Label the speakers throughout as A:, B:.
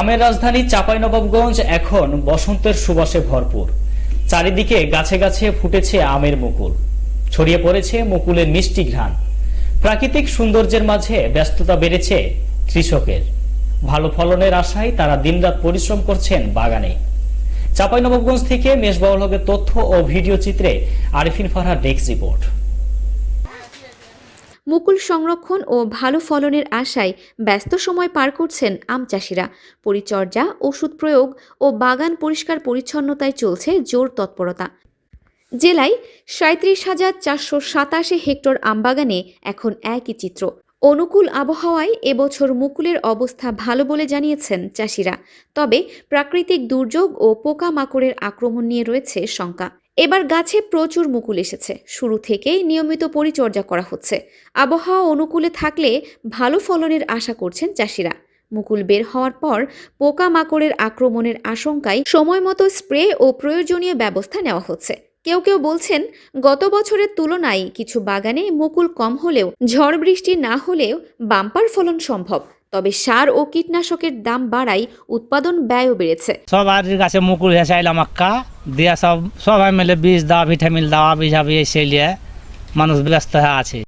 A: আমের রাজধানী চাঁপাইনবাবগঞ্জ এখন বসন্তের সুবাসে ভরপুর। চারিদিকে গাছে গাছে ফুটেছে আমের মুকুল। ছড়িয়ে পড়েছে মুকুলের মিষ্টি ঘ্রাণ। প্রাকৃতিক সৌন্দর্যের মাঝে ব্যস্ততা বেড়েছে কৃষকের। ভালো ফলনের আশায় তারা দিনরাত পরিশ্রম করছেন বাগানে। চাঁপাইনবাবগঞ্জ থেকে মেজবাউল হকের তথ্য ও ভিডিও চিত্রে আরিফিন ফারহার ডেস্ক রিপোর্ট।
B: মুকুল সংরক্ষণ ও ভালো ফলনের আশায় ব্যস্ত সময় পার করছেন আম চাষিরা। পরিচর্যা, ওষুধ প্রয়োগ ও বাগান পরিষ্কার পরিচ্ছন্নতায় চলছে জোর তৎপরতা। জেলায় সাঁত্রিশ হাজার চারশো সাতাশি হেক্টর আমবাগানে এখন একই চিত্র। অনুকূল আবহাওয়ায় এবছর মুকুলের অবস্থা ভালো বলে জানিয়েছেন চাষিরা। তবে প্রাকৃতিক দুর্যোগ ও পোকামাকড়ের আক্রমণ নিয়ে রয়েছে শঙ্কা। এবার গাছে প্রচুর মুকুল এসেছে। শুরু থেকেই নিয়মিত পরিচর্যা করা হচ্ছে। আবহাওয়া অনুকূলে থাকলে ভালো ফলনের আশা করছেন চাষিরা। মুকুল বের হওয়ার পর পোকামাকড়ের আক্রমণের আশঙ্কায় সময় মতো স্প্রে ও প্রয়োজনীয় ব্যবস্থা নেওয়া হচ্ছে। কেউ কেউ বলছেন, গত বছরের তুলনায় কিছু বাগানে মুকুল কম হলেও ঝড় বৃষ্টি না হলেও বাম্পার ফলন সম্ভব। তবে সার ও কীটনাশকের দাম বাড়ায় উৎপাদন ব্যয়ও বেড়েছে।
C: সবার কাছে মুকুল হয়েছে আইলাম আক্কা দিয়া সব সবাই মিলে বীজ দেওয়া ভিটামিন দেওয়া বিঝাবি সেই নিয়ে মানুষ ব্যস্ত হয়ে আছে।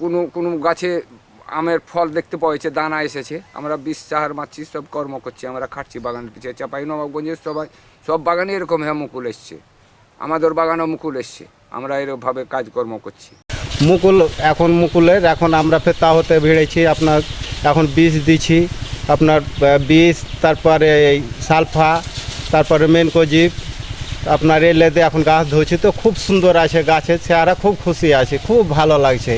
D: কোনো কোনো গাছে আমের ফল দেখতে পাওয়া দানা এসেছে। আমরা বিষ চাহার মারছি সব কর্ম করছি আমরা খাচ্ছি বাগানের পিছিয়ে চাপাই নবাবগঞ্জের সবাই সব বাগানে এরকম হ্যাঁ মুকুল এসছে। আমাদের বাগানও মুকুল এসছে আমরা এরকমভাবে কাজকর্ম করছি।
E: মুকুল এখন মুকুলের এখন আমরা ফের তাহতে ভিড়েছি আপনার এখন বীজ দিচ্ছি। আপনার বীজ, তারপরে এই সালফা, তারপরে মেনকোজিপ আপনার এ লেদে এখন গাছ ধুচ্ছি তো খুব সুন্দর আছে গাছের চেহারা, খুব খুশি আছে, খুব ভালো লাগছে।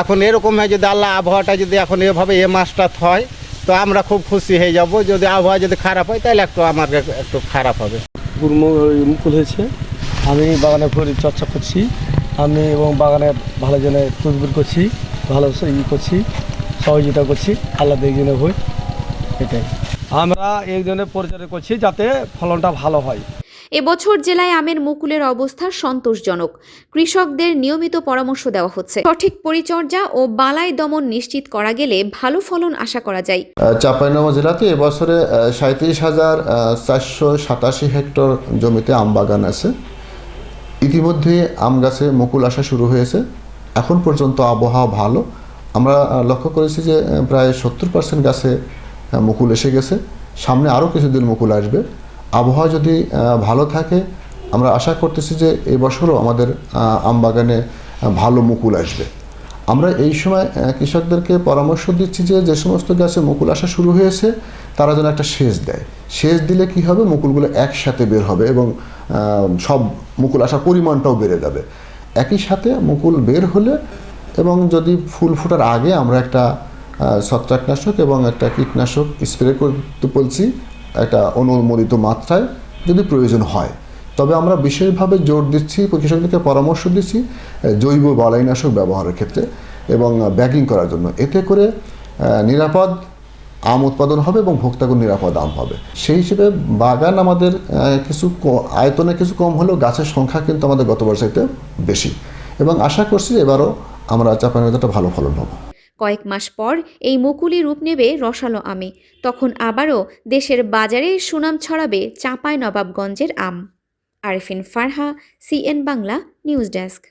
E: এখন এরকম হয় যদি আল্লাহ আবহাওয়াটা যদি এখন এভাবে এ মাসটা হয়, তো আমরা খুব খুশি হয়ে যাব। যদি আবহাওয়া যদি খারাপ হয়, তাহলে একটু আমার একটু খারাপ হবে।
F: মুকুল হয়েছে। আমি বাগানে পরিচর্যা করছি। আমি এবং বাগানে ভালো জন্য তদবির করছি, ভালো ই করছি। সহযোগিতা করছি আল্লাহ একজনে হই এটাই। আমরা একজনের পরিচর্যা করছি যাতে ফলনটা ভালো হয়।
B: এবছর জেলায় আমের মুকুলের অবস্থা সন্তোষজনক। কৃষকদের নিয়মিত পরামর্শ দেওয়া হচ্ছে। সঠিক পরিচর্যা ও বালাই দমন নিশ্চিত করা গেলে ভালো ফলন আশা করা যায়।
G: চাঁপাইনবাবগঞ্জ জেলাতে এবছরে সাঁত্রিশ হাজার চারশো সাতাশি হেক্টর জমিতে আম বাগান আছে। ইতিমধ্যে আম গাছে মুকুল আসা শুরু হয়েছে। এখন পর্যন্ত আবহাওয়া ভালো। আমরা লক্ষ্য করেছি যে প্রায় সত্তর পার্সেন্ট গাছে মুকুল এসে গেছে। সামনে আরও কিছুদিন মুকুল আসবে। আবহাওয়া যদি ভালো থাকে আমরা আশা করতেছি যে এই বছরও আমাদের আহ, আম বাগানে ভালো মুকুল আসবে। আমরা এই সময় কৃষকদেরকে পরামর্শ দিচ্ছি যে যে সমস্ত গাছে মুকুল আসা শুরু হয়েছে তারা যেন একটা সেচ দেয়। সেচ দিলে কি হবে? মুকুলগুলো একসাথে বের হবে এবং সব মুকুল আসার পরিমাণটাও বেড়ে যাবে। একই সাথে মুকুল বের হলে এবং যদি ফুল ফোটার আগে আমরা একটা ছত্রাকনাশক এবং একটা কীটনাশক স্প্রে করতে বলছি, একটা অনুমোদিত মাত্রায় যদি প্রয়োজন হয়। তবে আমরা বিশেষভাবে জোর দিচ্ছি কৃষকদেরকে পরামর্শ দিচ্ছি জৈব বালাইনাশক ব্যবহারের ক্ষেত্রে এবং ব্যাগিং করার জন্য। এতে করে নিরাপদ আম উৎপাদন হবে এবং ভোক্তাগণ নিরাপদ আম হবে। সেই হিসেবে বাগান আমাদের কিছু আয়তনে কিছু কম হলেও গাছের সংখ্যা কিন্তু আমাদের গত বছরতে বেশি। এবং আশা করছি এবারও আমরা চাপানোটা ভালো ফলন হব।
B: কয়েক মাস পর এই মুকুলি রূপ নেবে রসালো আমে। তখন আবারও দেশের বাজারে সুনাম ছড়াবে চাঁপায় নবাবগঞ্জের আম। Arifin Farha, CN Bangla, news desk.